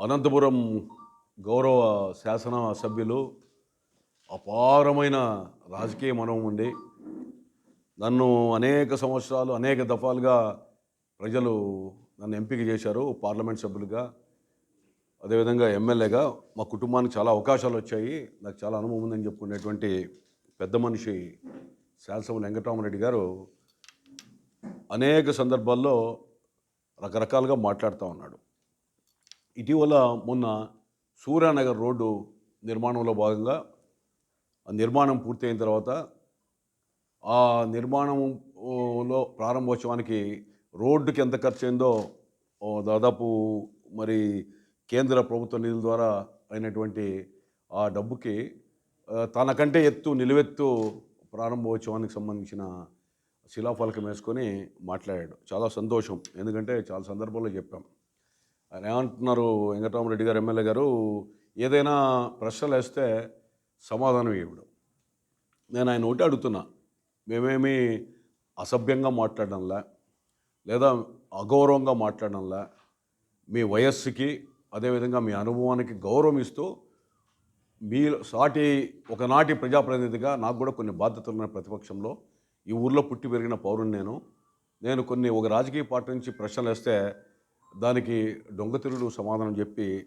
అనంతపురం గౌరవ శాసన సభ్యులు అపారమైన రాజకీయ మనవం ఉండి నన్ను అనేక సంవత్సరాలు అనేక దఫాలుగా ప్రజలు నన్ను ఎంపిక చేశారు పార్లమెంట్ సభ్యులుగా అదేవిధంగా ఎమ్మెల్యేగా. మా కుటుంబానికి చాలా అవకాశాలు వచ్చాయి. నాకు చాలా అనుభవం ఉందని చెప్పుకునేటువంటి పెద్ద మనిషి శాసన వెంకటరామరెడ్డి గారు అనేక సందర్భాల్లో రకరకాలుగా మాట్లాడుతూ ఉన్నాడు. ఇటీవల మొన్న సూర్యానగర్ రోడ్డు నిర్మాణంలో భాగంగా నిర్మాణం పూర్తయిన తర్వాత ఆ నిర్మాణంలో ప్రారంభోత్సవానికి రోడ్డుకి ఎంత ఖర్చు అయిందో దాదాపు మరి కేంద్ర ప్రభుత్వ నిధుల ద్వారా అయినటువంటి ఆ డబ్బుకి తనకంటే ఎత్తు నిలువెత్తు ప్రారంభోత్సవానికి సంబంధించిన శిలాఫలకం వేసుకొని మాట్లాడాడు. చాలా సంతోషం. ఎందుకంటే చాలా సందర్భాల్లో చెప్పాం. ఆయన ఏమంటున్నారు? వెంకటరామరెడ్డి గారు ఎమ్మెల్యే గారు ఏదైనా ప్రశ్నలు వేస్తే సమాధానం ఇవ్వడం. నేను ఆయన ఒకటి అడుగుతున్నా మేమేమి అసభ్యంగా మాట్లాడడంలా లేదా అగౌరవంగా మాట్లాడడంలా మీ వయస్సుకి అదేవిధంగా మీ అనుభవానికి గౌరవం ఇస్తూ మీ సాటి ఒకనాటి ప్రజాప్రతినిధిగా నాకు కూడా కొన్ని బాధ్యతలు ఉన్నాయి ప్రతిపక్షంలో. ఈ ఊర్లో పుట్టి పెరిగిన పౌరుని నేను. నేను కొన్ని ఒక రాజకీయ పార్టీ నుంచి ప్రశ్నలు వేస్తే దానికి దొంగతిరుడు సమాధానం చెప్పి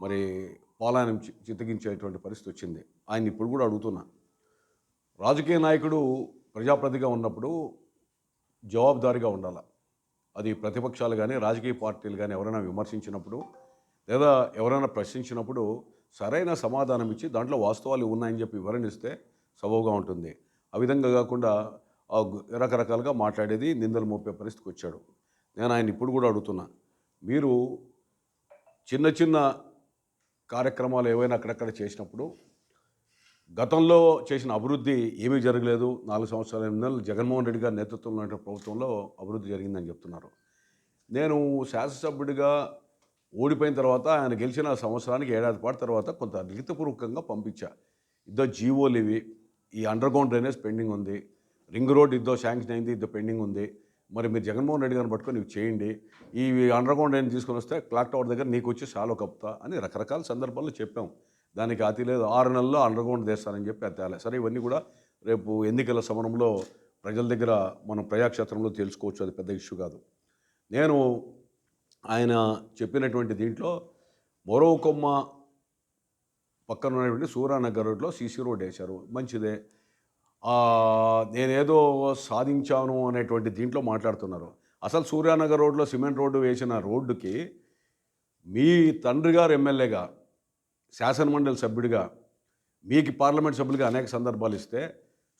మరి పాలాయనం చి- చిత్తగించేటువంటి పరిస్థితి వచ్చింది. ఆయన ఇప్పుడు కూడా అడుగుతున్నా. రాజకీయ నాయకుడు ప్రజాప్రతిగా ఉన్నప్పుడు జవాబుదారీగా ఉండాలి. అది ప్రతిపక్షాలు కానీ రాజకీయ పార్టీలు కానీ ఎవరైనా విమర్శించినప్పుడు లేదా ఎవరైనా ప్రశ్నించినప్పుడు సరైన సమాధానం ఇచ్చి దాంట్లో వాస్తవాలు ఉన్నాయని చెప్పి వివరణిస్తే సబవుగా ఉంటుంది. ఆ విధంగా కాకుండా రకరకాలుగా మాట్లాడేది నిందలు మోపే పరిస్థితికి వచ్చాడు. నేను ఆయన ఇప్పుడు కూడా అడుగుతున్నా. మీరు చిన్న చిన్న కార్యక్రమాలు ఏవైనా అక్కడక్కడ చేసినప్పుడు గతంలో చేసిన అభివృద్ధి ఏమీ జరగలేదు. నాలుగు సంవత్సరాల ఎనిమిది నెలలు జగన్మోహన్ రెడ్డి గారి నేతృత్వంలో ఉన్న ప్రభుత్వంలో అభివృద్ధి జరిగిందని చెప్తున్నారు. నేను శాసనసభ్యుడిగా ఓడిపోయిన తర్వాత ఆయన గెలిచిన సంవత్సరానికి ఏడాది పాటు తర్వాత కొంత లిఖితపూర్వకంగా పంపించా. ఇద్దో జీవోలు ఇవి. ఈ అండర్గ్రౌండ్ డ్రైనేజ్ పెండింగ్ ఉంది. రింగ్ రోడ్ ఇద్దో శాంక్షన్ అయింది ఇద్దో పెండింగ్ ఉంది. మరి మీరు జగన్మోహన్ రెడ్డి గారిని పట్టుకొని ఇవి చేయండి. ఈ అండర్ గ్రౌండ్ డ్రైన్ తీసుకొని వస్తే క్లాక్ టవర్ దగ్గర నీకు వచ్చి సాలో కప్తా అని రకరకాల సందర్భాల్లో చెప్పాం. దానికి అతి లేదు. ఆరు నెలల్లో అండర్ గ్రౌండ్ తీస్తానని చెప్పి అది తేలే సరే ఇవన్నీ కూడా రేపు ఎన్నికల సమరంలో ప్రజల దగ్గర మనం ప్రజాక్షేత్రంలో తెలుసుకోవచ్చు. అది పెద్ద ఇష్యూ కాదు. నేను ఆయన చెప్పినటువంటి దీంట్లో మరో కొమ్మ పక్కన ఉన్నటువంటి సూర్యానగర్ రోడ్లో సీసీ రోడ్ వేశారు. మంచిదే. నేనేదో సాధించాను అనేటువంటి దీంట్లో మాట్లాడుతున్నారు. అసలు సూర్యానగర్ రోడ్లో సిమెంట్ రోడ్డు వేసిన రోడ్డుకి మీ తండ్రి గారు ఎమ్మెల్యేగా శాసనమండలి సభ్యుడిగా మీకు పార్లమెంట్ సభ్యులుగా అనేక సందర్భాలు ఇస్తే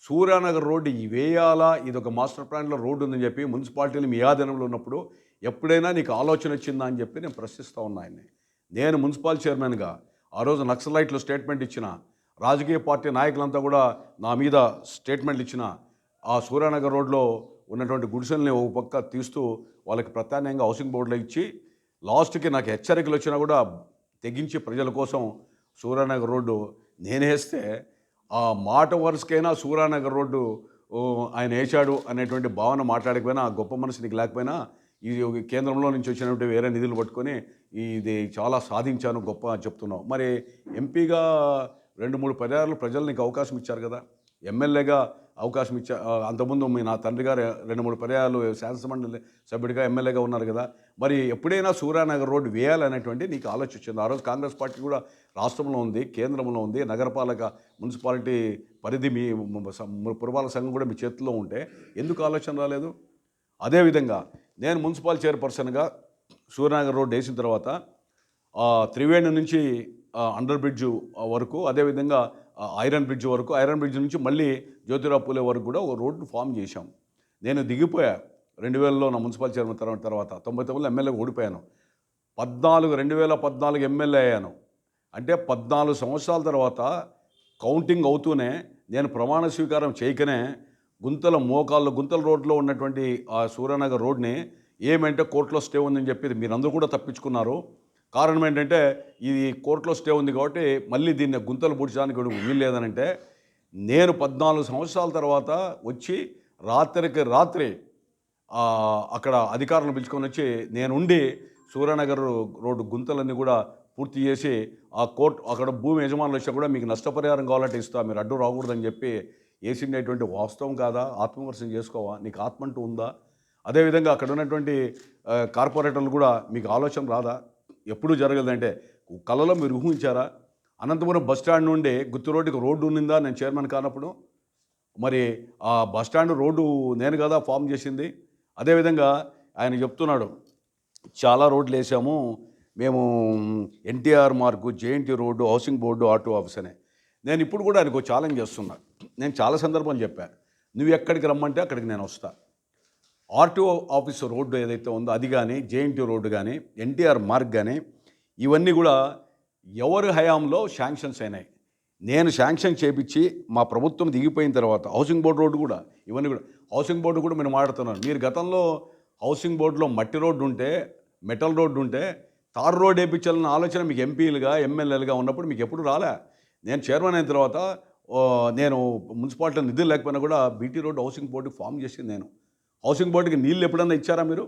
సూర్యానగర్ రోడ్డు వేయాలా ఇది ఒక మాస్టర్ ప్లాన్లో రోడ్డు ఉందని చెప్పి మున్సిపాలిటీలు మీ ఆధీనంలో ఉన్నప్పుడు ఎప్పుడైనా నీకు ఆలోచన వచ్చిందా అని చెప్పి నేను ప్రశ్నిస్తూ ఉన్నా ఆయన్ని. నేను మున్సిపల్ చైర్మన్గా ఆ రోజు నక్సలైట్లు స్టేట్మెంట్ ఇచ్చిన రాజకీయ పార్టీ నాయకులంతా కూడా నా మీద స్టేట్మెంట్లు ఇచ్చిన ఆ సూర్యానగర్ రోడ్లో ఉన్నటువంటి గుడిసెల్ని ఒక పక్క తీస్తూ వాళ్ళకి ప్రత్యామ్నాయంగా హౌసింగ్ బోర్డులో ఇచ్చి లాస్ట్కి నాకు హెచ్చరికలు వచ్చినా కూడా తెగించి ప్రజల కోసం సూర్యానగర్ రోడ్డు నేనేస్తే ఆ మాట వరుసకైనా సూర్యానగర్ రోడ్డు ఆయన వేశాడు అనేటువంటి భావన మాట్లాడకపోయినా ఆ గొప్ప మనసు నీకు లేకపోయినా ఇది ఒక కేంద్రంలో నుంచి వచ్చినటువంటి వేరే నిధులు పట్టుకొని ఇది చాలా సాధించాను గొప్ప అని చెప్తున్నావు. మరి ఎంపీగా రెండు మూడు పర్యాలు ప్రజలు నీకు అవకాశం ఇచ్చారు కదా. ఎమ్మెల్యేగా అవకాశం ఇచ్చా అంతకుముందు మీ నా తండ్రి గారు రెండు మూడు పర్యాలు శాసనమండలి సభ్యుడిగా ఎమ్మెల్యేగా ఉన్నారు కదా. మరి ఎప్పుడైనా సూర్యానగర్ రోడ్డు వేయాలనేటువంటి నీకు ఆలోచన వచ్చింది? ఆ రోజు కాంగ్రెస్ పార్టీ కూడా రాష్ట్రంలో ఉంది కేంద్రంలో ఉంది నగరపాలక మున్సిపాలిటీ పరిధి మీ పురపాలక సంఘం కూడా మీ చేతిలో ఉంటే ఎందుకు ఆలోచన రాలేదు? అదేవిధంగా నేను మున్సిపల్ చైర్పర్సన్గా సూర్యనగర్ రోడ్డు వేసిన తర్వాత త్రివేణి నుంచి అండర్ బ్రిడ్జ్ వరకు అదేవిధంగా ఐరన్ బ్రిడ్జ్ వరకు ఐరన్ బ్రిడ్జ్ నుంచి మళ్ళీ జ్యోతిరావు పూలే వరకు కూడా ఒక రోడ్డు ఫామ్ చేశాం. నేను దిగిపోయా. రెండు వేలలో నా మున్సిపల్ చైర్మన్ తర్వాత తర్వాత తొంభై తొమ్మిదిలో ఎమ్మెల్యేగా ఓడిపోయాను. పద్నాలుగు రెండు వేల పద్నాలుగు ఎమ్మెల్యే అయ్యాను. అంటే పద్నాలుగు సంవత్సరాల తర్వాత కౌంటింగ్ అవుతూనే నేను ప్రమాణ స్వీకారం చేయకనే గుంతల మోకాళ్ళు గుంతల రోడ్లో ఉన్నటువంటి ఆ సూర్యనగర్ రోడ్ని ఏమంటే కోర్టులో స్టే ఉందని చెప్పి మీరందరూ కూడా తప్పించుకున్నారు. కారణం ఏంటంటే ఇది కోర్టులో స్టే ఉంది కాబట్టి మళ్ళీ దీన్ని గుంతలు పూడ్చడానికి వీల్లేదనంటే వీలు లేదనంటే నేను పద్నాలుగు సంవత్సరాల తర్వాత వచ్చి రాత్రికి రాత్రి అక్కడ అధికారులను పిలుచుకొని వచ్చి నేనుండి సూర్యనగర్ రోడ్డు గుంతలన్నీ కూడా పూర్తి చేసి ఆ కోర్టు అక్కడ భూమి యజమానులు వచ్చినా కూడా మీకు నష్టపరిహారం కావాలంటే ఇస్తా మీరు అడ్డు రాకూడదని చెప్పి వేసిండేటువంటి వాస్తవం కాదా? ఆత్మవిమర్శనం చేసుకోవా? నీకు ఆత్మ అంటూ ఉందా? అదేవిధంగా అక్కడ ఉన్నటువంటి కార్పొరేటర్లు కూడా మీకు ఆలోచన రాదా? ఎప్పుడూ జరగదంటే కళలో మీరు ఊహించారా? అనంతపురం బస్ స్టాండ్ నుండి గుత్తి రోడ్డుకి రోడ్డు ఉన్నిందా? నేను చైర్మన్ కానప్పుడు. మరి ఆ బస్ స్టాండ్ రోడ్డు నేను కదా ఫామ్ చేసింది. అదేవిధంగా ఆయన చెప్తున్నాడు చాలా రోడ్లు వేసాము. మేము NTR mark JNT road housing board auto office అనే. నేను ఇప్పుడు కూడా ఆయనకు ఛాలెంజ్ చేస్తున్నా. నేను చాలా సందర్భాలు చెప్పాను నువ్వు ఎక్కడికి రమ్మంటే అక్కడికి నేను వస్తాను ఆర్టీఓ ఆఫీస్ రోడ్డు ఏదైతే ఉందో అది కానీ జేఎన్టీ రోడ్డు కానీ ఎన్టీఆర్ మార్గ్ కానీ ఇవన్నీ కూడా ఎవరి హయాంలో శాంక్షన్స్ అయినాయి. నేను శాంక్షన్ చేపించి మా ప్రభుత్వం దిగిపోయిన తర్వాత హౌసింగ్ బోర్డు రోడ్డు కూడా ఇవన్నీ కూడా హౌసింగ్ బోర్డు కూడా మేము మాట్లాడుతున్నాను. మీరు గతంలో హౌసింగ్ బోర్డులో మట్టి రోడ్డు ఉంటే మెటల్ రోడ్డు ఉంటే తార్ రోడ్ వేయించాలన్న ఆలోచన మీకు ఎంపీలుగా ఎమ్మెల్యేలుగా ఉన్నప్పుడు మీకు ఎప్పుడు రాలే. నేను చైర్మన్ అయిన తర్వాత నేను మున్సిపాలిటీ నిధులు లేకపోయినా కూడా బీటీ రోడ్ హౌసింగ్ బోర్డుకి ఫామ్ చేసింది నేను. హౌసింగ్ బోర్డుకి నీళ్ళు ఎప్పుడన్నా ఇచ్చారా మీరు?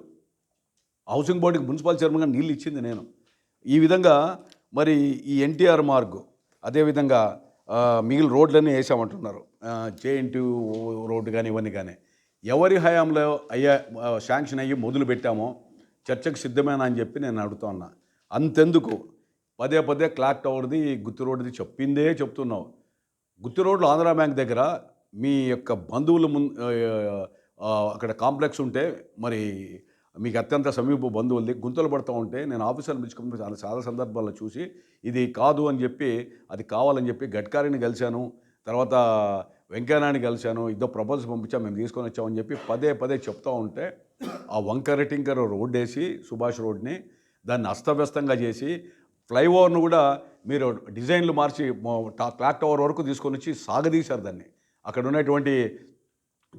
హౌసింగ్ బోర్డుకి మున్సిపల్ చైర్మన్గా నీళ్ళు ఇచ్చింది నేను. ఈ విధంగా మరి ఈ ఎన్టీఆర్ మార్గు అదేవిధంగా మిగిలిన రోడ్లన్నీ వేసామంటున్నారు. జేఎన్టీ రోడ్డు కానీ ఇవన్నీ కానీ ఎవరి హయాంలో అయ్యా శాంక్షన్ అయ్యి మొదలు పెట్టామో చర్చకు సిద్ధమేనా అని చెప్పి నేను అడుగుతా ఉన్నా. అంతెందుకు. పదే పదే క్లాక్ టవర్ది గుత్తి రోడ్డుది చెప్పిందే చెప్తున్నావు. గుత్తి రోడ్లు ఆంధ్రా బ్యాంక్ దగ్గర మీ యొక్క బంధువుల ముందు అక్కడ కాంప్లెక్స్ ఉంటే మరి మీకు అత్యంత సమీప బంధువులది. గుంతలు పడుతూ ఉంటే నేను ఆఫీసర్ని పిలుచుకుని చాలా చాలా సందర్భాల్లో చూసి ఇది కాదు అని చెప్పి అది కావాలని చెప్పి గడ్కారిని కలిశాను తర్వాత వెంకయ్యనాయుడిని కలిశాను ఇద్దరు ప్రపోజల్స్ పంపించాం మేము తీసుకొని వచ్చామని చెప్పి పదే పదే చెప్తూ ఉంటే ఆ వంకర టింకర రోడ్ వేసి సుభాష్ రోడ్ని దాన్ని అస్తవ్యస్తంగా చేసి ఫ్లైఓవర్ను కూడా మీరు డిజైన్లు మార్చి క్లాక్ టవర్ వరకు తీసుకొని వచ్చి సాగదీశారు దాన్ని. అక్కడ ఉన్నటువంటి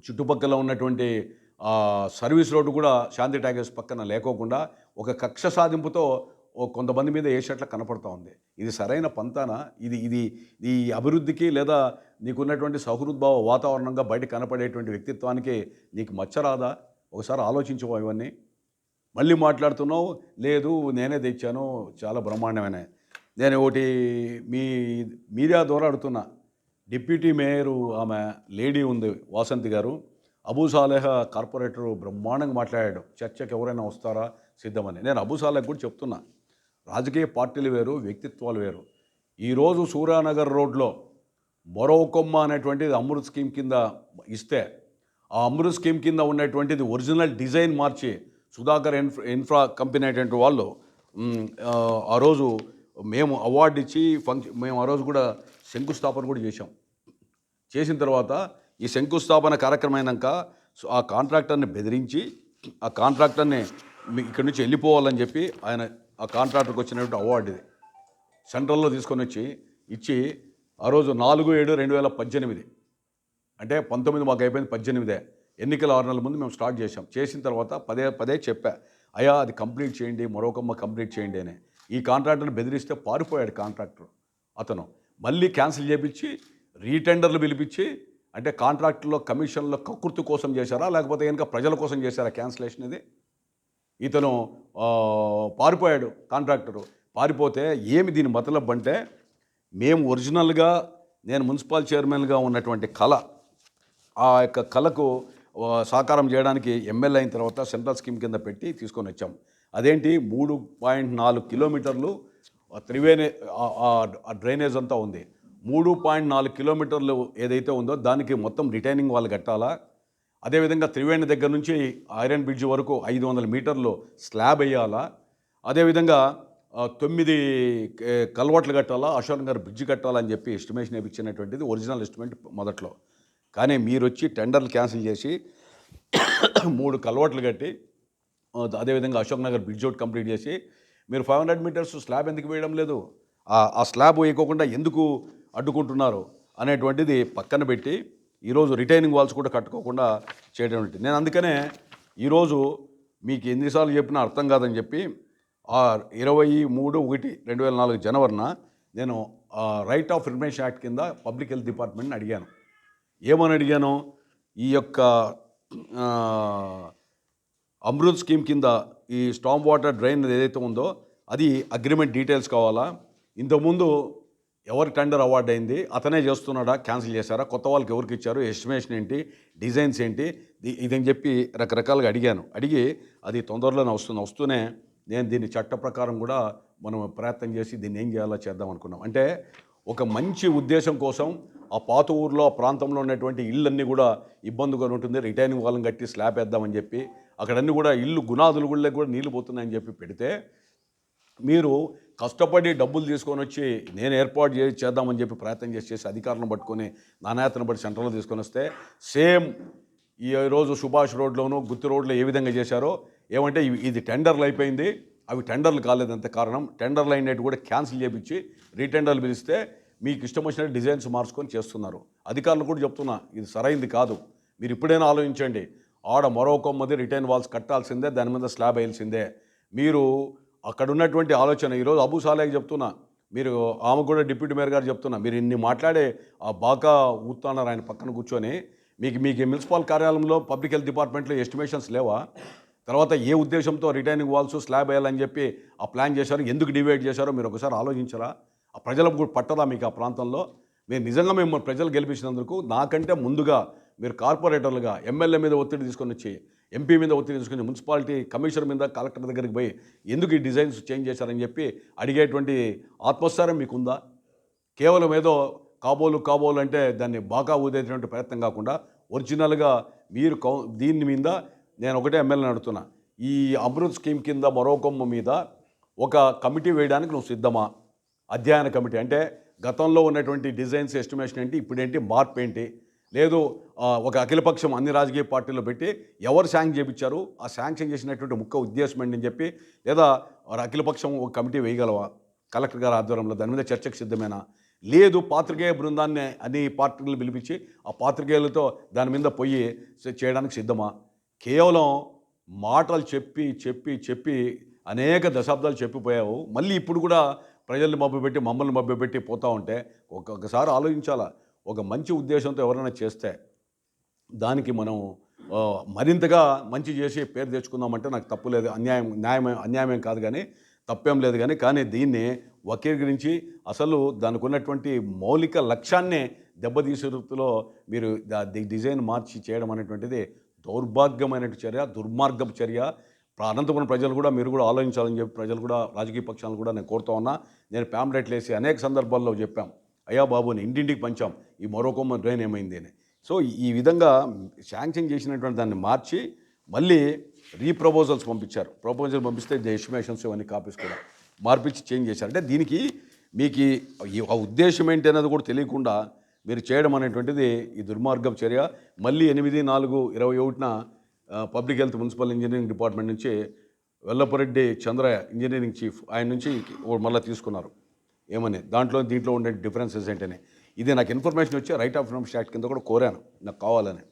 చుట్టుపక్కల ఉన్నటువంటి సర్వీస్ రోడ్డు కూడా శాంతి ట్యాగర్స్ పక్కన లేకోకుండా ఒక కక్ష సాధింపుతో ఓ కొంతమంది మీద వేసేట్లా కనపడుతూ ఉంది. ఇది సరైన పంతానా? ఇది ఇది ఈ అభివృద్ధికి లేదా నీకున్నటువంటి సహృద్భావ వాతావరణంగా బయట కనపడేటువంటి వ్యక్తిత్వానికి నీకు మచ్చరాదా ఒకసారి ఆలోచించవా ఇవన్నీ. మళ్ళీ మాట్లాడుతున్నావు లేదు నేనే తెచ్చాను చాలా బ్రహ్మాండమైన. నేను ఒకటి మీ మీడియా ద్వారా అడుగుతున్నా. డిప్యూటీ మేయరు ఆమె లేడీ ఉంది వాసంతి గారు. అబూ సాలేహ కార్పొరేటరు బ్రహ్మాండంగా మాట్లాడాడు. చర్చకు ఎవరైనా వస్తారా? సిద్ధమని. నేను అబూ సాలెహ్ కూడా చెప్తున్నా. రాజకీయ పార్టీలు వేరు వ్యక్తిత్వాలు వేరు. ఈరోజు సూర్యానగర్ రోడ్లో మరో కొమ్మ అనేటువంటిది అమృత్ స్కీమ్ కింద ఇస్తే ఆ అమృత్ స్కీమ్ కింద ఉన్నటువంటిది ఒరిజినల్ డిజైన్ మార్చి సుధాకర్ ఇన్ఫ్రా ఇన్ఫ్రా కంపెనీ అనేటువంటి వాళ్ళు ఆ రోజు మేము అవార్డు ఇచ్చి ఫంక్షన్ మేము ఆ రోజు కూడా శంకుస్థాపన కూడా చేశాం. చేసిన తర్వాత ఈ శంకుస్థాపన కార్యక్రమం అయినాక సో ఆ కాంట్రాక్టర్ని బెదిరించి ఆ కాంట్రాక్టర్ని మీ ఇక్కడి నుంచి వెళ్ళిపోవాలని చెప్పి ఆయన ఆ కాంట్రాక్టర్కి వచ్చినటువంటి అవార్డు ఇది. సెంట్రల్లో తీసుకొని వచ్చి ఇచ్చి ఆ రోజు నాలుగు ఏడు రెండు వేల పద్దెనిమిది. అంటే పంతొమ్మిది మాకు అయిపోయింది పద్దెనిమిదే. ఎన్నికల ఆరు నెలల ముందు మేము స్టార్ట్ చేసాం చేసిన తర్వాత పదే పదే చెప్పా అయ్యా అది కంప్లీట్ చేయండి మరొకమ్మ కంప్లీట్ చేయండి అని. ఈ కాంట్రాక్టర్ని బెదిరిస్తే పారిపోయాడు కాంట్రాక్టర్ అతను. మళ్ళీ క్యాన్సిల్ చేపించి రీటెండర్లు పిలిపించి అంటే కాంట్రాక్టర్లో కమిషన్లో కకృతి కోసం చేశారా? లేకపోతే కనుక ప్రజల కోసం చేశారా క్యాన్సిలేషన్ ఇది? ఇతను పారిపోయాడు కాంట్రాక్టరు. పారిపోతే ఏమి దీని మతలబ్ అంటే మేము ఒరిజినల్గా నేను మున్సిపల్ చైర్మన్గా ఉన్నటువంటి కళ ఆ యొక్క కళకు సాకారం చేయడానికి ఎమ్మెల్యే అయిన తర్వాత సెంట్రల్ స్కీమ్ కింద పెట్టి తీసుకొని వచ్చాం. అదేంటి? మూడు పాయింట్ నాలుగు కిలోమీటర్లు త్రివేణి ఆ- డ్రైనేజ్ అంతా ఉంది. మూడు పాయింట్ నాలుగు కిలోమీటర్లు ఏదైతే ఉందో దానికి మొత్తం రిటైనింగ్ వాళ్ళు కట్టాలా? అదేవిధంగా త్రివేణి దగ్గర నుంచి ఐరన్ బ్రిడ్జ్ వరకు ఐదు వందల మీటర్లు స్లాబ్ వేయాలా? అదేవిధంగా తొమ్మిది ఏ, కల్వర్ట్లు కట్టాలా? అశోక్ నగర్ బ్రిడ్జ్ కట్టాలని చెప్పి ఎస్టిమేషన్ ఇచ్చినటువంటిది ఒరిజినల్ ఎస్టిమేట్ మొదట్లో. కానీ మీరు వచ్చి టెండర్లు క్యాన్సిల్ చేసి మూడు కల్వర్ట్లు కట్టి అదేవిధంగా Ashok Nagar bridge out complete చేసి మీరు ఫైవ్ హండ్రెడ్ మీటర్స్ స్లాబ్ ఎందుకు వేయడం లేదు? ఆ- స్లాబ్ వేయకోకుండా ఎందుకు అడ్డుకుంటున్నారు అనేటువంటిది పక్కన పెట్టి ఈరోజు రిటైనింగ్ వాల్స్ కూడా కట్టుకోకుండా చేయడం నేను అందుకనే ఈరోజు మీకు ఎన్నిసార్లు చెప్పినా అర్థం కాదని చెప్పి ఆ ఇరవై మూడు ఒకటి రెండు వేల నాలుగు జనవరిన నేను రైట్ ఆఫ్ ఇన్ఫర్మేషన్ యాక్ట్ కింద పబ్లిక్ హెల్త్ డిపార్ట్మెంట్ని అడిగాను. ఏమని అడిగాను? ఈ యొక్క అమృత్ స్కీమ్ కింద ఈ స్టామ్ వాటర్ డ్రైన్ ఏదైతే ఉందో అది అగ్రిమెంట్ డీటెయిల్స్ కావాలా? ఇంతకుముందు ఎవరి టెండర్ అవార్డు అయింది అతనే చేస్తున్నాడా క్యాన్సిల్ చేశారా? కొత్త వాళ్ళకి ఎవరికి ఇచ్చారు? ఎస్టిమేషన్ ఏంటి? డిజైన్స్ ఏంటి? ఇదని చెప్పి రకరకాలుగా అడిగాను. అడిగి అది తొందరలోనే వస్తుంది వస్తూనే నేను దీన్ని చట్ట ప్రకారం కూడా మనం ప్రయత్నం చేసి దీన్ని ఏం చేయాలో చేద్దాం అనుకున్నాం. అంటే ఒక మంచి ఉద్దేశం కోసం ఆ పాత ఊర్లో ఆ ప్రాంతంలో ఉన్నటువంటి ఇళ్ళన్నీ కూడా ఇబ్బందిగా ఉంటుంది. రిటైనింగ్ వాళ్ళని కట్టి స్లాబ్ వేద్దామని చెప్పి అక్కడన్నీ కూడా ఇల్లు గునాదులు గుళ్ళకి కూడా నీళ్ళు పోతున్నాయని చెప్పి పెడితే మీరు కష్టపడి డబ్బులు తీసుకొని వచ్చి నేను ఏర్పాటు చేసి చేద్దామని చెప్పి ప్రయత్నం చేసి చేసి అధికారులను పట్టుకొని నాణ్యతను బట్టి సెంటర్లో తీసుకొని వస్తే సేమ్ ఈ రోజు సుభాష్ రోడ్లోను గుత్తి రోడ్లో ఏ విధంగా చేశారో ఏమంటే ఇది టెండర్లు అయిపోయింది. అవి టెండర్లు కాలేదంత కారణం. టెండర్లు అయినట్టు కూడా క్యాన్సిల్ చేపించి రీటెండర్లు పిలిస్తే మీకు ఇష్టం వచ్చిన డిజైన్స్ మార్చుకొని చేస్తున్నారు. అధికారులు కూడా చెప్తున్నా ఇది సరైంది కాదు. మీరు ఇప్పుడైనా ఆలోచించండి. ఆడ మరో కొమ్మది రిటైన్ వాల్స్ కట్టాల్సిందే దాని మీద స్లాబ్ వేయాల్సిందే. మీరు అక్కడ ఉన్నటువంటి ఆలోచన ఈరోజు అబూ సాలేకి చెప్తున్నా మీరు ఆమె కూడా డిప్యూటీ మేయర్ గారు చెప్తున్నా మీరు ఇన్ని మాట్లాడే ఆ బాగా ఊతున్నారు ఆయన పక్కన కూర్చొని మీకు మీకు మున్సిపల్ కార్యాలయంలో పబ్లిక్ హెల్త్ డిపార్ట్మెంట్లో ఎస్టిమేషన్స్ లేవా? తర్వాత ఏ ఉద్దేశంతో రిటైనింగ్ వాల్స్ స్లాబ్ వేయాలని చెప్పి ఆ ప్లాన్ చేశారు ఎందుకు డివైడ్ చేశారో మీరు ఒకసారి ఆలోచించరా? ఆ ప్రజలకు కూడా పట్టదా మీకు ఆ ప్రాంతంలో? మీరు నిజంగా మేము ప్రజలు గెలిపించినందుకు నాకంటే ముందుగా మీరు కార్పొరేటర్లుగా ఎమ్మెల్యే మీద ఒత్తిడి తీసుకొని వచ్చి ఎంపీ మీద ఒత్తిడి తీసుకొని మున్సిపాలిటీ కమిషనర్ మీద కలెక్టర్ దగ్గరికి పోయి ఎందుకు ఈ డిజైన్స్ చేంజ్ చేశారని చెప్పి అడిగేటువంటి ఆత్మస్థైర్యం మీకుందా? కేవలం ఏదో కాబోలు కాబోలు అంటే దాన్ని బాగా ఊదేటువంటి ప్రయత్నం కాకుండా ఒరిజినల్గా మీరు కౌ దీని మీద నేను ఒకటే ఎమ్మెల్యే నడుతున్నా ఈ అమృత్ స్కీమ్ కింద మరో కొమ్మ మీద ఒక కమిటీ వేయడానికి నువ్వు సిద్ధమా? అధ్యయన కమిటీ అంటే గతంలో ఉన్నటువంటి డిజైన్స్ ఎస్టిమేషన్ ఏంటి ఇప్పుడేంటి మార్పు ఏంటి? లేదు ఒక అఖిలపక్షం అన్ని రాజకీయ పార్టీలు పెట్టి ఎవరు శాంక్షన్ చేయించారు ఆ శాంక్షన్ చేసినటువంటి ముఖ్య ఉద్దేశం ఏంటని చెప్పి లేదా వారు అఖిలపక్షం ఒక కమిటీ వేయగలవా? కలెక్టర్ గారి ఆధ్వర్యంలో దాని మీద చర్చకు సిద్ధమేనా? లేదు పాత్రికేయ బృందాన్ని అన్ని పార్టీలు పిలిపించి ఆ పాత్రికేయులతో దాని మీద పోయి చేయడానికి సిద్ధమా? కేవలం మాటలు చెప్పి చెప్పి చెప్పి అనేక దశాబ్దాలు చెప్పిపోయావు. మళ్ళీ ఇప్పుడు కూడా ప్రజల్ని మభ్యపెట్టి మమ్మల్ని మభ్యపెట్టి పోతా ఉంటే ఒక్కొక్కసారి ఆలోచించాలా? ఒక మంచి ఉద్దేశంతో ఎవరైనా చేస్తే దానికి మనం మరింతగా మంచి చేసి పేరు తెచ్చుకుందామంటే నాకు తప్పు లేదు. అన్యాయం న్యాయమే అన్యాయమేం కాదు కానీ తప్పేం లేదు కానీ కానీ దీన్ని వక్రీకరించి అసలు దానికి ఉన్నటువంటి మౌలిక లక్ష్యాన్నే దెబ్బతీసే రీతిలో మీరు డిజైన్ మార్చి చేయడం అనేటువంటిది దౌర్భాగ్యమైన చర్య దుర్మార్గపు చర్య. అనంతపురం ప్రజలు కూడా మీరు కూడా ఆలోచించాలని చెప్పి ప్రజలు కూడా రాజకీయ పక్షాలను కూడా నేను కోరుతా ఉన్నా. నేను ప్యాంప్లెట్లు వేసి అనేక సందర్భాల్లో చెప్పాం. అయ్యా బాబుని ఇంటింటికి పంచాం. ఈ మరో కొమ్మ డ్రైన్ ఏమైంది అని. సో ఈ విధంగా శాంక్షన్ చేసినటువంటి దాన్ని మార్చి మళ్ళీ రీప్రపోజల్స్ పంపించారు. ప్రపోజల్ పంపిస్తే ఎస్టిమేషన్స్ ఇవన్నీ కాపీస్ కూడా మార్పించి చేంజ్ చేశారు. అంటే దీనికి మీకు ఒక ఆ ఉద్దేశం ఏంటి అనేది కూడా తెలియకుండా మీరు చేయడం అనేటువంటిది ఈ దుర్మార్గం చర్య. మళ్ళీ ఎనిమిది నాలుగు ఇరవై ఒకటిన public health municipal engineering department నుంచి వెల్లపరెడ్డి చంద్ర ఇంజనీరింగ్ చీఫ్ ఆయన నుంచి మళ్ళీ తీసుకున్నారు. ఏమని? దాంట్లో దీంట్లో ఉండే డిఫరెన్సెస్ ఏంటని? ఇది నాకు ఇన్ఫర్మేషన్ వచ్చి రైట్ ఆఫ్ ఇన్ఫర్మేషన్ యాక్ట్ కింద కూడా కోరాను. నాకు కావాలని.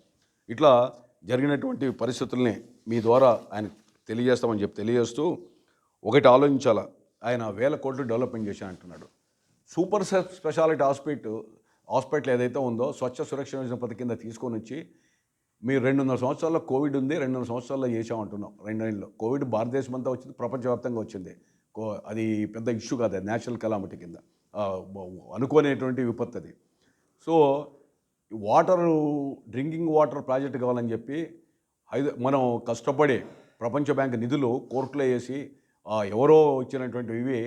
ఇట్లా జరిగినటువంటి పరిస్థితుల్ని మీ ద్వారా ఆయన తెలియజేస్తామని చెప్పి తెలియజేస్తూ ఒకటి ఆలోచించాలా? ఆయన వేల కోట్లు డెవలప్మెంట్ చేశాను అంటున్నాడు. సూపర్ స్పెషాలిటీ హాస్పిటల్ హాస్పిటల్ ఏదైతే ఉందో స్వచ్ఛ సురక్ష యోజన పథకం కింద తీసుకొని వచ్చి మీరు రెండున్నర సంవత్సరాల్లో కోవిడ్ ఉంది రెండున్నర సంవత్సరాల్లో చేసామంటున్నాం రెండేళ్ళు. కోవిడ్ భారతదేశం అంతా వచ్చింది ప్రపంచవ్యాప్తంగా వచ్చింది. అది పెద్ద ఇష్యూ కాదు నేషనల్ కలామిటీ కింద. అనుకోనేటువంటి విపత్తు అది so water drinking water project కావాలని చెప్పి హైద మనం కష్టపడి ప్రపంచ బ్యాంక్ నిధులు కోర్టులో వేసి ఎవరో ఇచ్చినటువంటి ఇవి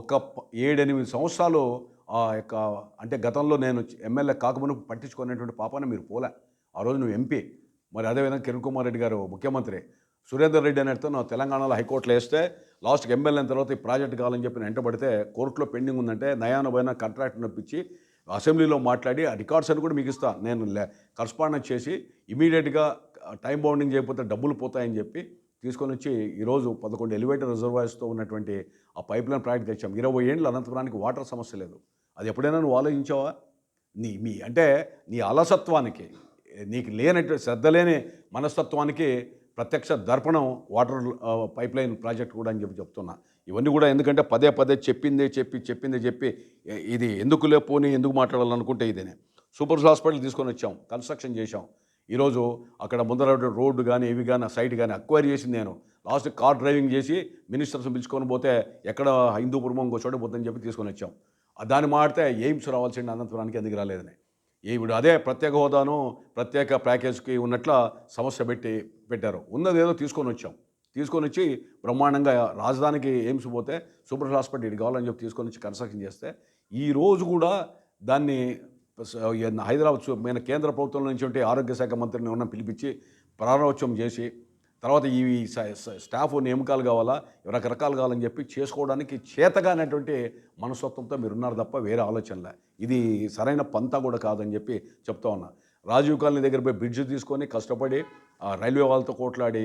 ఒక ఏడెనిమిది సంవత్సరాలు ఆ యొక్క అంటే గతంలో నేను ఎమ్మెల్యే కాకమును పట్టించుకునేటువంటి పాపాన్ని మీరు పోలే. ఆ రోజు నువ్వు ఎంపీ. మరి అదేవిధంగా కిరణ్ కుమార్ రెడ్డి గారు ముఖ్యమంత్రి. సురేందర్ రెడ్డి అనేతో నా తెలంగాణలో హైకోర్టులో వేస్తే లాస్ట్కి ఎమ్మెల్యే తర్వాత ఈ ప్రాజెక్ట్ కావాలని చెప్పి వెంటబడితే కోర్టులో పెండింగ్ ఉందంటే నయాన పోయిన కాంట్రాక్ట్ నొప్పించి అసెంబ్లీలో మాట్లాడి ఆ రికార్డ్స్ అని కూడా మీకు ఇస్తాను నేను కరస్పాండెన్స్ చేసి ఇమీడియట్గా టైం బౌండింగ్ చేయకపోతే డబ్బులు పోతాయని చెప్పి తీసుకొని వచ్చి ఈరోజు పదకొండు ఎలివేటర్ రిజర్వాయర్స్తో ఉన్నటువంటి ఆ పైప్ లైన్ ప్రాజెక్ట్ తెచ్చాం. ఇరవై ఏళ్ళు అనంతపురానికి వాటర్ సమస్య లేదు. అది ఎప్పుడైనా నువ్వు ఆలోచించావా? నీ మీ అంటే నీ అలసత్వానికి నీకు లేనట్టు శ్రద్ధ లేని మనస్తత్వానికి ప్రత్యక్ష దర్పణం వాటర్ పైప్ లైన్ ప్రాజెక్ట్ కూడా అని చెప్పి చెప్తున్నా. ఇవన్నీ కూడా ఎందుకంటే పదే పదే చెప్పిందే చెప్పి చెప్పిందే చెప్పి ఇది ఎందుకు లేపోని ఎందుకు మాట్లాడాలనుకుంటే ఇదేనే. సూపర్ హాస్పిటల్ తీసుకొని వచ్చాం కన్స్ట్రక్షన్ చేశాం. ఈరోజు అక్కడ ముందర రోడ్డు కానీ ఇవి కానీ సైట్ కానీ అక్వైర్ చేసింది నేను. లాస్ట్ కార్ డ్రైవింగ్ చేసి మినిస్టర్స్ పిలుచుకొని పోతే ఎక్కడ హిందూపురం ఇంకో చోట పోతుందని చెప్పి తీసుకొని వచ్చాం. దాన్ని మాడితే ఎయిమ్స్ రావాల్సింది అనంతపురానికి ఎందుకు రాలేదని. ఇప్పుడు అదే ప్రత్యేక హోదాను ప్రత్యేక ప్యాకేజ్కి ఉన్నట్ల సమస్య పెట్టి పెట్టారు. ఉన్నదేదో తీసుకొని వచ్చాం. తీసుకొని వచ్చి బ్రహ్మాండంగా రాజధానికి ఎయిమ్స్ పోతే సూపర్ హాస్పిటల్ ఇది కావాలని చెప్పి తీసుకొని వచ్చి కన్స్ట్రక్షన్ చేస్తే ఈ రోజు కూడా దాన్ని హైదరాబాద్ మన కేంద్ర ప్రభుత్వం నుంచి ఉంటే ఆరోగ్య శాఖ మంత్రిని ఉన్న పిలిపించి ప్రారంభోత్సవం చేసి తర్వాత ఈ స్టాఫ్ నియమకాలు కావాలా రకరకాలు కావాలని చెప్పి చేసుకోవడానికి చేతగానేటువంటి మనస్తత్వంతో మీరు ఉన్నారు తప్ప వేరే ఆలోచనలే. ఇది సరైన పంతా కూడా కాదని చెప్పి చెప్తా ఉన్నా. రాజీవ్ కాలనీ దగ్గర పోయి బ్రిడ్జ్ తీసుకొని కష్టపడి రైల్వే వాళ్ళతో కోట్లాడి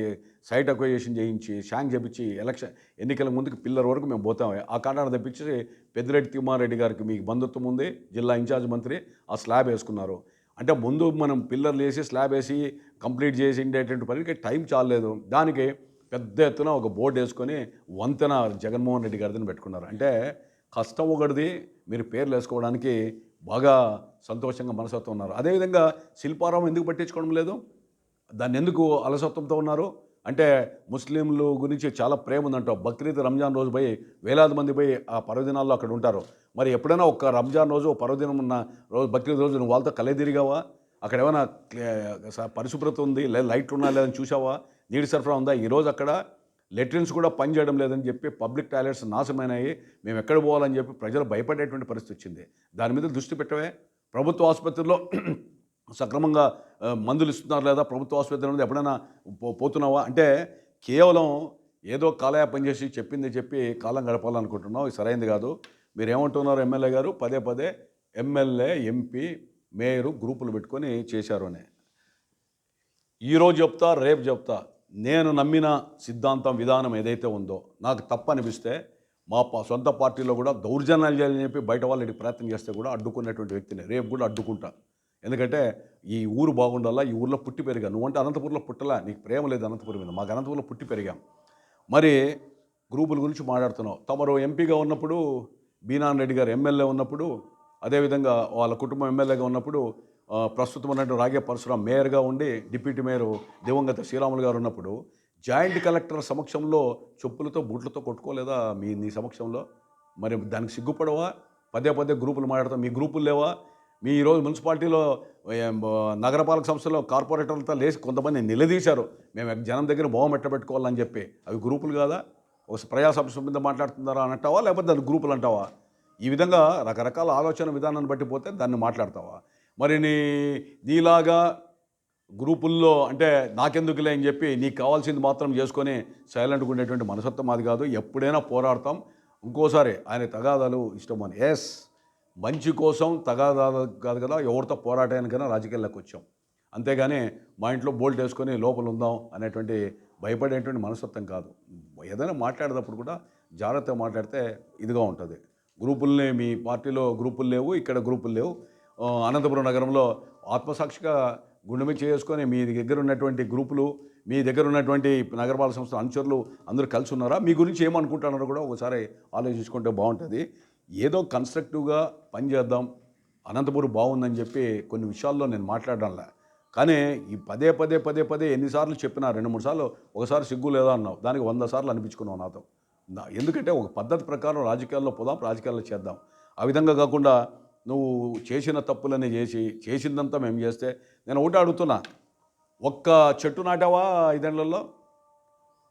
సైట్ అక్వైజేషన్ చేయించి షాంక్ చేపించి ఎలక్షన్ ఎన్నికల ముందుకు పిల్లర్ వరకు మేము పోతాం. ఆ కాంటాన్ని తెప్పించి పెద్దిరెడ్డి తిమ్మారెడ్డి గారికి మీకు బంధుత్వం ఉంది జిల్లా ఇన్ఛార్జ్ మంత్రి ఆ స్లాబ్ వేసుకున్నారు. అంటే ముందు మనం పిల్లర్లు వేసి స్లాబ్ వేసి కంప్లీట్ చేసి ఉండేటువంటి పనికి టైం చాలలేదు. దానికి పెద్ద ఎత్తున ఒక బోర్డు వేసుకొని వంతెన జగన్మోహన్ రెడ్డి గారిని పెట్టుకున్నారు. అంటే కష్టం ఒకటిది మీరు పేర్లు వేసుకోవడానికి బాగా సంతోషంగా మనసత్వం ఉన్నారు అదేవిధంగా శిల్పారావం ఎందుకు పట్టించుకోవడం లేదు? దాన్ని ఎందుకు అలసత్వంతో ఉన్నారు? అంటే ముస్లింలు గురించి చాలా ప్రేమ ఉందంటావు బక్రీద్ రంజాన్ రోజు పోయి వేలాది మంది పోయి ఆ పర్వదినాల్లో అక్కడ ఉంటారు. మరి ఎప్పుడైనా ఒక రంజాన్ రోజు పర్వదినం ఉన్న రోజు బక్రీద్ రోజు నువ్వు వాళ్ళతో కలే తిరిగావా అక్కడ ఏమైనా క్లే- స- పరిశుభ్రత ఉంది? లేదా లైట్లు ఉన్నా లేదని చూసావా నీటి సరఫరా ఉందా? ఈరోజు అక్కడ లెట్రిన్స్ కూడా పనిచేయడం లేదని చెప్పి పబ్లిక్ టాయిలెట్స్ నాశమైనాయి మేము ఎక్కడ పోవాలని చెప్పి ప్రజలు భయపడేటువంటి పరిస్థితి వచ్చింది. దాని మీద దృష్టి పెట్టవే. ప్రభుత్వ ఆసుపత్రిలో సక్రమంగా మందులు ఇస్తున్నారు లేదా ప్రభుత్వ ఆసుపత్రి అనేది ఎప్పుడైనా పో- పోతున్నావా? అంటే కేవలం ఏదో కాలయాపం చేసి చెప్పింది చెప్పి కాలం గడపాలనుకుంటున్నావు. ఇది సరైనది కాదు. మీరు ఏమంటున్నారు ఎమ్మెల్యే గారు? పదే పదే ఎమ్మెల్యే ఎంపీ మేయరు గ్రూపులు పెట్టుకొని చేశారు అని. ఈరోజు చెప్తా రేపు చెప్తా. నేను నమ్మిన సిద్ధాంతం విధానం ఏదైతే ఉందో నాకు తప్పు అనిపిస్తే మా సొంత పార్టీలో కూడా దౌర్జన్యాలు చేయాలని చెప్పి బయట వాళ్ళకి ప్రయత్నం చేస్తే కూడా అడ్డుకునేటువంటి వ్యక్తిని రేపు కూడా అడ్డుకుంటా. ఎందుకంటే ఈ ఊరు బాగుండాలా ఈ ఊర్లో పుట్టి పెరిగా. నువ్వంటే అనంతపురంలో పుట్టలా నీకు ప్రేమ లేదు అనంతపురం మీద. మాకు అనంతపురంలో పుట్టి పెరిగాం. మరి గ్రూపుల గురించి మాట్లాడుతున్నావు. తమరు ఎంపీగా ఉన్నప్పుడు బీనాన్ రెడ్డి గారు ఎమ్మెల్యే ఉన్నప్పుడు అదేవిధంగా వాళ్ళ కుటుంబం ఎమ్మెల్యేగా ఉన్నప్పుడు ప్రస్తుతం ఉన్నట్టు రాగే పరశురాం మేయర్గా ఉండి డిప్యూటీ మేయర్ దివంగత శ్రీరాములు గారు ఉన్నప్పుడు జాయింట్ కలెక్టర్ సమక్షంలో చెప్పులతో బూట్లతో కొట్టుకోలేదా మీ నీ సమక్షంలో? మరి దానికి సిగ్గుపడవా? పదే పదే గ్రూపులు మాట్లాడతాం. మీ గ్రూపులు లేవా? మీ ఈరోజు మున్సిపాలిటీలో నగరపాలక సంస్థలో కార్పొరేటర్లతో లేచి కొంతమంది నిలదీశారు. మేము జనం దగ్గర బొమ్మ పెట్టబెట్టుకోవాలని చెప్పి. అవి గ్రూపులు కాదా? ఒక ప్రజా సమస్య మీద మాట్లాడుతున్నారా అని అంటావా? లేకపోతే దాని గ్రూపులు అంటావా? ఈ విధంగా రకరకాల ఆలోచన విధానాన్ని బట్టి పోతే దాన్ని మాట్లాడతావా? మరి నీ నీలాగా గ్రూపుల్లో అంటే నాకెందుకులే అని చెప్పి నీకు కావాల్సింది మాత్రం చేసుకొని సైలెంట్గా ఉండేటువంటి మనసత్వం అది కాదు. ఎప్పుడైనా పోరాడతాం. ఇంకోసారి ఆయన తగాదాలు ఇష్టం అని. ఎస్. మంచి కోసం తగాదాలు కాదు కదా ఎవరితో పోరాటానికైనా రాజకీయాల్లోకి వచ్చాం. అంతేగాని మా ఇంట్లో బోల్ట్ వేసుకొని లోపల ఉందాం అనేటువంటి భయపడేటువంటి మనస్తత్వం కాదు. ఏదైనా మాట్లాడేటప్పుడు కూడా జాగ్రత్తగా మాట్లాడితే ఇదిగా ఉంటుంది. గ్రూపుల్ని మీ పార్టీలో గ్రూపులు లేవు ఇక్కడ గ్రూపులు లేవు. అనంతపురం నగరంలో ఆత్మసాక్షిగా గుండె చేసుకొని మీ దగ్గర ఉన్నటువంటి గ్రూపులు మీ దగ్గర ఉన్నటువంటి నగరపాలక సంస్థ అనుచరులు అందరూ కలిసి ఉన్నారా? మీ గురించి ఏమనుకుంటున్నారో కూడా ఒకసారి ఆలోచించుకుంటే బాగుంటుంది. ఏదో కన్స్ట్రక్టివ్గా పనిచేద్దాం అనంతపురం బాగుందని చెప్పి కొన్ని విషయాల్లో నేను మాట్లాడడంలే. కానీ ఈ పదే పదే పదే పదే ఎన్నిసార్లు చెప్పినా రెండు మూడు సార్లు ఒకసారి సిగ్గు లేదా అన్నావు. దానికి వంద సార్లు అనిపించుకున్నావు నాతో. ఎందుకంటే ఒక పద్ధతి ప్రకారం రాజకీయాల్లో పోదాం రాజకీయాల్లో చేద్దాం. ఆ విధంగా కాకుండా నువ్వు చేసిన తప్పులన్నీ చేసి చేసిందంతా మేము చేస్తే నేను ఒకటి అడుగుతున్నా. ఒక్క చెట్టు నాటావా ఐదేళ్ళలో?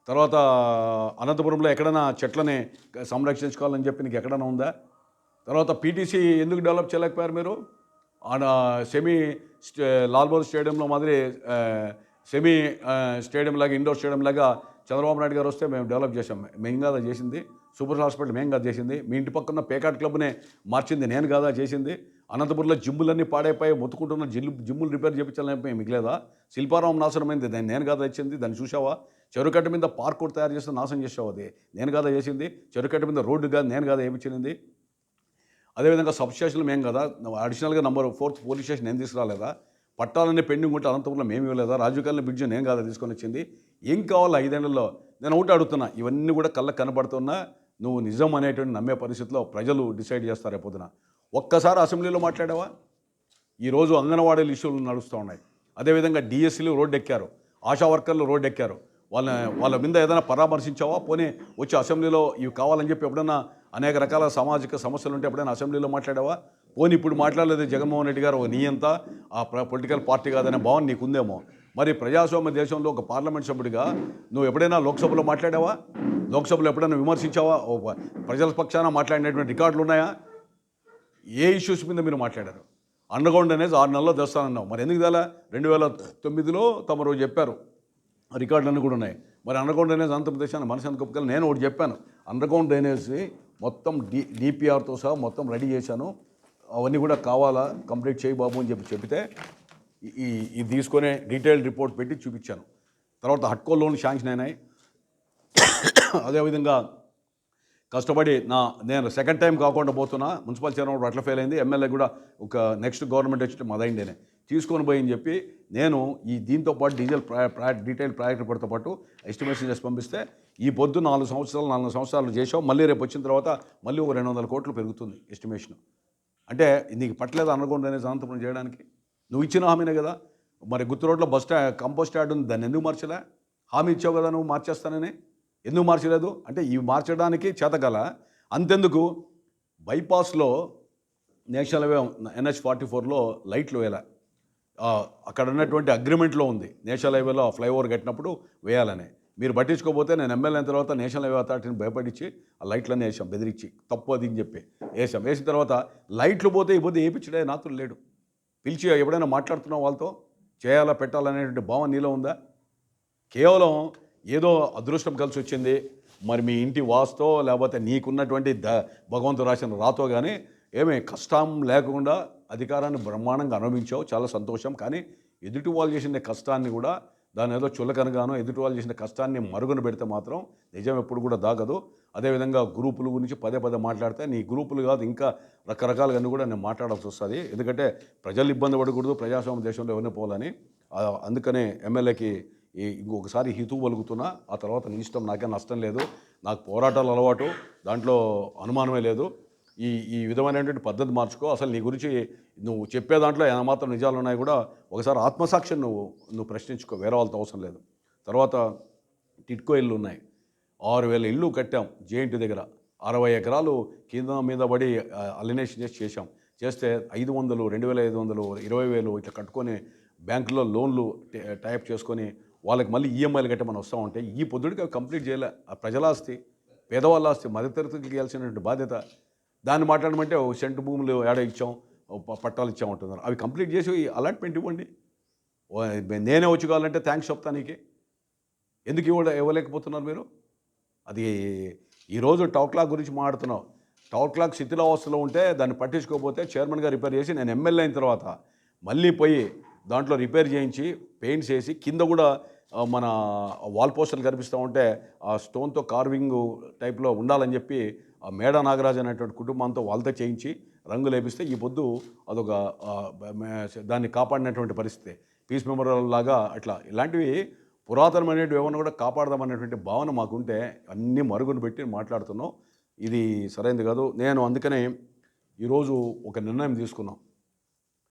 తర్వాత అనంతపురంలో ఎక్కడైనా చెట్లని సంరక్షించుకోవాలని చెప్పి నీకు ఎక్కడైనా ఉందా? తర్వాత పీటీసీ ఎందుకు డెవలప్ చేయలేకపోయారు మీరు? ఆడ సెమీ స్టే లాల్బోర్ స్టేడియంలో మాదిరి సెమీ స్టేడియం లాగా ఇండోర్ స్టేడియం లాగా చంద్రబాబు నాయుడు గారు వస్తే మేము డెవలప్ చేసాం మేము కాదా చేసింది? సూపర్ హాస్పిటల్ మేము కాదా చేసింది? మీ ఇంటి పక్కన పేకాట్ క్లబ్నే మార్చింది నేను కాదా చేసింది? అనంతపురంలో జిమ్ములన్నీ పాడైపోయి మొత్తుకుంటున్న జిల్లు జిమ్ములు రిపేర్ చేయించాలని మిగిలేదా? శిల్పారామం నాశనమైంది. దాన్ని నేను కాదా ఇచ్చింది? దాన్ని చూసావా చెరుకట్ట మీద పార్క్ కూడా తయారు చేస్తే నాశనం చేసావు అది. నేను కాదా చేసింది? చెరుకట్ట మీద రోడ్డు కాదు. నేను కాదా వేయించింది అదేవిధంగా సబ్ స్టేషన్లు మేము కదా అడిషనల్గా నంబర్ ఫోర్త్ పోలీస్ స్టేషన్ నేను తీసుకురాలేదా? పట్టాలన్నీ పెండింగ్ ఉంటే అనంతపురంలో మేము ఇవ్వలేదా? రాజకీయాలను బ్రిడ్జ్ నేను కాదా తీసుకొని వచ్చింది. ఏం కావాలి ఐదేళ్ళలో నేను ఒకటి అడుగుతున్నా ఇవన్నీ కూడా కళ్ళకు కనబడుతున్నా నువ్వు నిజం అనేటువంటి నమ్మే పరిస్థితిలో ప్రజలు డిసైడ్ చేస్తారు రేపొద్దున ఒక్కసారి అసెంబ్లీలో మాట్లాడావా? ఈరోజు అంగన్వాడీలు ఇష్యూలు నడుస్తూ ఉన్నాయి. అదేవిధంగా డిఎస్సీలు రోడ్డు ఎక్కారు ఆశా వర్కర్లు రోడ్డు ఎక్కారు వాళ్ళ వాళ్ళ మీద ఏదైనా పరామర్శించావా? పోనీ వచ్చి అసెంబ్లీలో ఇవి కావాలని చెప్పి ఎప్పుడైనా అనేక రకాల సామాజిక సమస్యలు ఉంటే ఎప్పుడైనా అసెంబ్లీలో మాట్లాడావా? పోనీ ఇప్పుడు మాట్లాడలేదు జగన్మోహన్ రెడ్డి గారు నీ అంతా ఆ పొలిటికల్ పార్టీ కాదనే భావన నీకుందేమో. మరి ప్రజాస్వామ్య దేశంలో ఒక పార్లమెంట్ సభ్యుడిగా నువ్వు ఎప్పుడైనా లోక్సభలో మాట్లాడావా? లోక్సభలో ఎప్పుడైనా విమర్శించావా? ఓ ప్రజల పక్షాన మాట్లాడినటువంటి రికార్డులు ఉన్నాయా? ఏ ఇష్యూస్ మీద మీరు మాట్లాడారు? అండర్గ్రౌండ్ అనేది ఆరు నెలల్లో తెస్తానన్నావు. మరి ఎందుకు తెలా? రెండు వేల తొమ్మిదిలో తమరు చెప్పారు. రికార్డులన్నీ కూడా ఉన్నాయి. మరి అండర్గ్రౌండ్ డ్రైనేజ్ ఆంధ్రప్రదేశాన్ని మనసు ఎంత నేను ఒకటి చెప్పాను. అండర్గ్రౌండ్ డ్రైనేజ్ మొత్తం డి డిపిఆర్తో సహా మొత్తం రెడీ చేశాను. అవన్నీ కూడా కావాలా? కంప్లీట్ చేయి బాబు అని చెప్పి చెబితే ఈ- ఇది తీసుకొని డీటెయిల్ రిపోర్ట్ పెట్టి చూపించాను. తర్వాత హట్కో లోన్ శాంక్షన్ అయినాయి. అదేవిధంగా కష్టపడి నా నేను సెకండ్ టైం కాకుండా పోతున్నా. మున్సిపల్ చైర్మన్ అట్లా ఫెయిల్ అయింది. ఎమ్మెల్యే కూడా ఒక నెక్స్ట్ గవర్నమెంట్ వచ్చి మదైండేనే తీసుకొని పోయి అని చెప్పి నేను ఈ దీంతో పాటు డీజిల్ ప్రా- ప్రా- డీటెయిల్ ప్రాజెక్ట్ రిపోర్ట్తో పాటు ఎస్టిమేషన్ చేసి పంపిస్తే ఈ పొద్దు నాలుగు సంవత్సరాలు నాలుగు సంవత్సరాలు చేసావు మళ్ళీ రేపు వచ్చిన తర్వాత మళ్ళీ ఒక రెండు వందల కోట్లు పెరుగుతుంది ఎస్టిమేషన్ అంటే నీకు పట్టలేదు అనకుండా అనేది అనంతపురం చేయడానికి? నువ్వు ఇచ్చిన హామీనే కదా. మరి గుత్తు రోడ్లో బస్ స్టా కంపోస్ట్ యార్డ్ ఉంది దాన్ని ఎందుకు మార్చలే? హామీ ఇచ్చావు కదా నువ్వు మార్చేస్తానని. ఎందుకు మార్చలేదు? అంటే ఇవి మార్చడానికి చేతగల. అంతెందుకు? బైపాస్లో నేషనల్ హైవే ఎన్హెచ్ ఫార్టీ ఫోర్లో లైట్లు వేయాలి. అక్కడ ఉన్నటువంటి అగ్రిమెంట్లో ఉంది. నేషనల్ హైవేలో ఫ్లైఓవర్ కట్టినప్పుడు వేయాలని. మీరు పట్టించుకోకపోతే నేను ఎమ్మెల్యే అయిన తర్వాత నేషనల్ హైవే అథారిటీని భయపడించి ఆ లైట్లన్నీ వేసాం బెదిరించి. తప్పు అది అని చెప్పి వేసాం వేసిన తర్వాత లైట్లు పోతే ఇబ్బంది వేయించడే నాతో లేడు. పిలిచి ఎప్పుడైనా మాట్లాడుతున్నావు వాళ్ళతో? చేయాలా పెట్టాలనేటువంటి భావన నీలో ఉందా? కేవలం ఏదో అదృష్టం కలిసి వచ్చింది. మరి మీ ఇంటి వాస్తో లేకపోతే నీకున్నటువంటి ద భగవంతుడు రాసిన రాతో కానీ ఏమీ కష్టం లేకుండా అధికారాన్ని బ్రహ్మాండంగా అనుభవించావు. చాలా సంతోషం. కానీ ఎదుటి వాళ్ళు చేసిన కష్టాన్ని కూడా దాని ఏదో చులకనగానో ఎదుటి వాళ్ళు చేసిన కష్టాన్ని మరుగున పెడితే మాత్రం నిజం ఎప్పుడు కూడా దాగదు. అదేవిధంగా గ్రూపుల గురించి పదే పదే మాట్లాడితే నీ గ్రూపులు కాదు ఇంకా రకరకాలుగా కూడా నేను మాట్లాడాల్సి వస్తుంది. ఎందుకంటే ప్రజలు ఇబ్బంది పడకూడదు ప్రజాస్వామ్య దేశంలో ఎవరిని పోవాలని. అందుకనే ఎమ్మెల్యేకి ఈ ఇంకొకసారి హితువు పలుకుతున్నా ఆ తర్వాత నీ ఇష్టం నాకే నష్టం లేదు. నాకు పోరాటాలు అలవాటు దాంట్లో అనుమానమే లేదు. ఈ ఈ విధమైనటువంటి పద్ధతి మార్చుకో. అసలు నీ గురించి నువ్వు చెప్పే దాంట్లో ఏమాత్రం నిజాలు ఉన్నాయి కూడా ఒకసారి ఆత్మసాక్ష్యం నువ్వు నువ్వు ప్రశ్నించుకో. వేరే వాళ్ళతో అవసరం లేదు. తర్వాత టిట్కో ఇల్లు ఉన్నాయి. ఆరు వేల ఇల్లు కట్టాం జేఎన్టీ దగ్గర. అరవై ఎకరాలు కింద మీద పడి అలినేషన్ చేసి చేశాం. చేస్తే ఐదు వందలు రెండు వేల ఐదు వందలు ఇరవై వేలు ఇట్లా కట్టుకొని బ్యాంకులో లోన్లు టైప్ చేసుకొని వాళ్ళకి మళ్ళీ ఈఎంఐలు కట్టమని వస్తూ ఉంటే ఈ పొద్దుడికి అవి కంప్లీట్ చేయలే. ప్రజల ఆస్తి పేదవాళ్ళ ఆస్తి మధ్యతరగతికి ఇవ్వాల్సినటువంటి బాధ్యత దాన్ని మాట్లాడమంటే సెంటు భూములు ఏడ ఇచ్చాం? ప- పట్టాలు ఇచ్చాం అంటున్నారు. అవి కంప్లీట్ చేసి అలాట్మెంట్ ఇవ్వండి. నేనే వచ్చి కావాలంటే థ్యాంక్స్ చెప్తా నీకే. ఎందుకు ఇవ్వ ఇవ్వలేకపోతున్నారు మీరు? అది ఈరోజు టౌ క్లాక్ గురించి మాట్లాడుతున్నాం టౌ క్లాక్ శిథిలావస్థలో ఉంటే దాన్ని పట్టించుకోకపోతే చైర్మన్గా రిపేర్ చేసి నేను ఎమ్మెల్యే అయిన తర్వాత మళ్ళీ పోయి దాంట్లో రిపేర్ చేయించి పెయింట్స్ వేసి కింద కూడా మన వాల్ పోస్టర్లు కనిపిస్తూ ఉంటే ఆ స్టోన్తో కార్వింగ్ టైప్లో ఉండాలని చెప్పి ఆ మేడ నాగరాజు అనేటువంటి కుటుంబంతో వాళ్ళతో చేయించి రంగు లేపిస్తే ఈ పొద్దు అదొక దాన్ని కాపాడినటువంటి పరిస్థితి. పీస్ మెమోరియల్ లాగా అట్లా. ఇలాంటివి పురాతనమైనటువంటి ఏమన్నా కూడా కాపాడదామనేటువంటి భావన మాకుంటే అన్నీ మరుగున పెట్టి మాట్లాడుతున్నాం. ఇది సరైనది కాదు. నేను అందుకనే ఈరోజు ఒక నిర్ణయం తీసుకున్నాం.